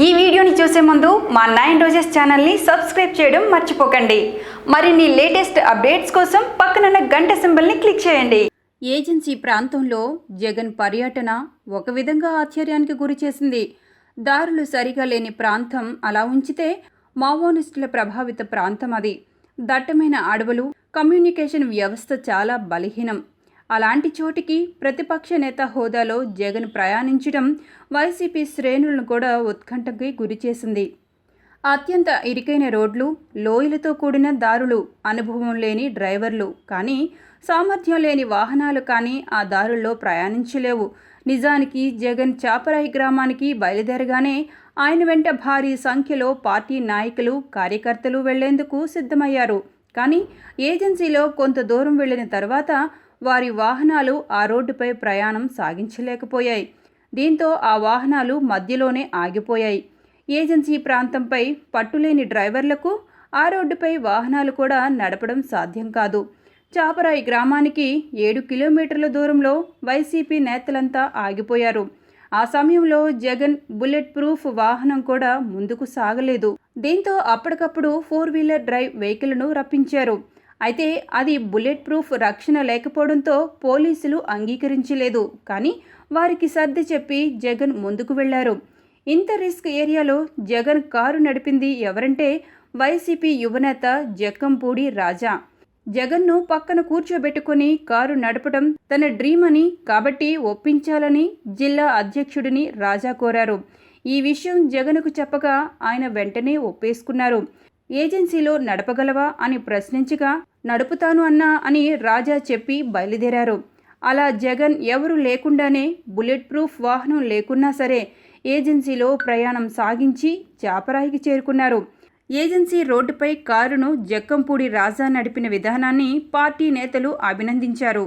ఈ వీడియోని చూసే ముందు మా నైన్ రోజెస్ ఛానల్ని సబ్స్క్రైబ్ చేయడం మర్చిపోకండి. మరిన్ని లేటెస్ట్ అప్డేట్స్ కోసం పక్కనున్న గంట సింబల్ని క్లిక్ చేయండి. ఏజెన్సీ ప్రాంతంలో జగన్ పర్యటన ఒక విధంగా ఆశ్చర్యానికి గురి చేసింది. దారులు సరిగా లేని ప్రాంతం అలా ఉంచితే మావోనిస్టుల ప్రభావిత ప్రాంతం అది. దట్టమైన అడవులు కమ్యూనికేషన్ వ్యవస్థ చాలా బలహీనం. అలాంటి చోటికి ప్రతిపక్ష నేత హోదాలో జగన్ ప్రయాణించడం వైసీపీ శ్రేణులను కూడా ఉత్కంఠకి గురిచేసింది అత్యంత ఇరుకైన రోడ్లు లోయలతో కూడిన దారులు అనుభవం లేని డ్రైవర్లు కానీ సామర్థ్యం లేని వాహనాలు కానీ ఆ దారుల్లో ప్రయాణించలేవు. నిజానికి జగన్ చాపరాయి గ్రామానికి బయలుదేరగానే ఆయన వెంట భారీ సంఖ్యలో పార్టీ నాయకులు కార్యకర్తలు వెళ్ళేందుకు సిద్ధమయ్యారు. కానీ ఏజెన్సీలో కొంత దూరం వెళ్ళిన తర్వాత వారి వాహనాలు ఆ రోడ్డుపై ప్రయాణం సాగించలేకపోయాయి. దీంతో ఆ వాహనాలు మధ్యలోనే ఆగిపోయాయి. ఏజెన్సీ ప్రాంతంపై పట్టులేని డ్రైవర్లకు ఆ రోడ్డుపై వాహనాలు కూడా నడపడం సాధ్యం కాదు. చాపరాయి గ్రామానికి ఏడు కిలోమీటర్ల దూరంలో వైసీపీ నేతలంతా ఆగిపోయారు. ఆ సమయంలో జగన్ బుల్లెట్ ప్రూఫ్ వాహనం కూడా ముందుకు సాగలేదు. దీంతో అప్పటికప్పుడు ఫోర్ వీలర్ డ్రైవ్ వెహికల్ను రప్పించారు. అయితే అది బుల్లెట్ ప్రూఫ్ రక్షణ లేకపోవడంతో పోలీసులు అంగీకరించలేదు. కానీ వారికి సర్ది చెప్పి జగన్ ముందుకు వెళ్ళారు. ఇంత రిస్క్ ఏరియాలో జగన్ కారు నడిపింది ఎవరంటే వైసీపీ యువనేత జక్కంపూడి రాజా. జగన్ను పక్కన కూర్చోబెట్టుకుని కారు నడపడం తన డ్రీమ్ అని కాబట్టి ఒప్పించాలని జిల్లా అధ్యక్షుడిని రాజా కోరారు. ఈ విషయం జగన్కు చెప్పగా ఆయన వెంటనే ఒప్పేసుకున్నారు. ఏజెన్సీలో నడపగలవా అని ప్రశ్నించగా నడుపుతాను అన్నా అని రాజా చెప్పి బయలుదేరారు. అలా జగన్ ఎవరు లేకుండానే బుల్లెట్ ప్రూఫ్ వాహనం లేకున్నా సరే ఏజెన్సీలో ప్రయాణం సాగించి చాపరాయికి చేరుకున్నారు. ఏజెన్సీ రోడ్డుపై కారును జక్కంపూడి రాజా నడిపిన విధానాన్ని పార్టీ నేతలు అభినందించారు.